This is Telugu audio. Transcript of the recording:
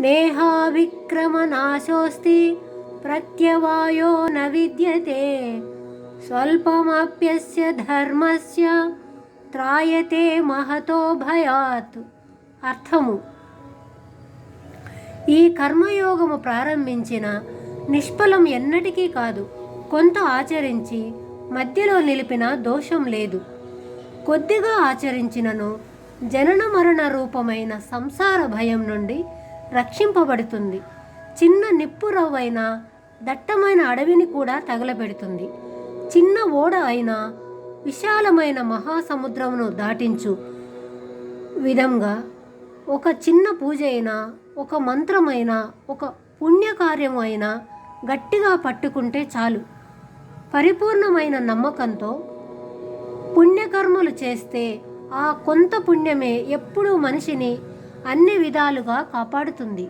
నేహావిక్రమనాశోస్తి ప్రత్యవాయో న విద్యతే. స్వల్పమప్యస్య ధర్మస్య త్రాయతే మహతో భయాత్. అర్థము. ఈ కర్మయోగము ప్రారంభించిన నిష్ఫలం ఎన్నటికీ కాదు. కొంత ఆచరించి మధ్యలో నిలిపిన దోషం లేదు. కొద్దిగా ఆచరించినను జనన మరణ రూపమైన సంసార భయం నుండి రక్షింపబడుతుంది. చిన్న నిప్పు రవ్వైన దట్టమైన అడవిని కూడా తగలబెడుతుంది. చిన్న ఓడ అయినా విశాలమైన మహాసముద్రమును దాటించు విధంగా ఒక చిన్న పూజ అయినా ఒక మంత్రమైనా ఒక పుణ్యకార్యం అయినా గట్టిగా పట్టుకుంటే చాలు. పరిపూర్ణమైన నమ్మకంతో పుణ్యకర్మలు చేస్తే ఆ కొంత పుణ్యమే ఎప్పుడూ మనిషిని అన్ని విధాలుగా కాపాడుతుంది.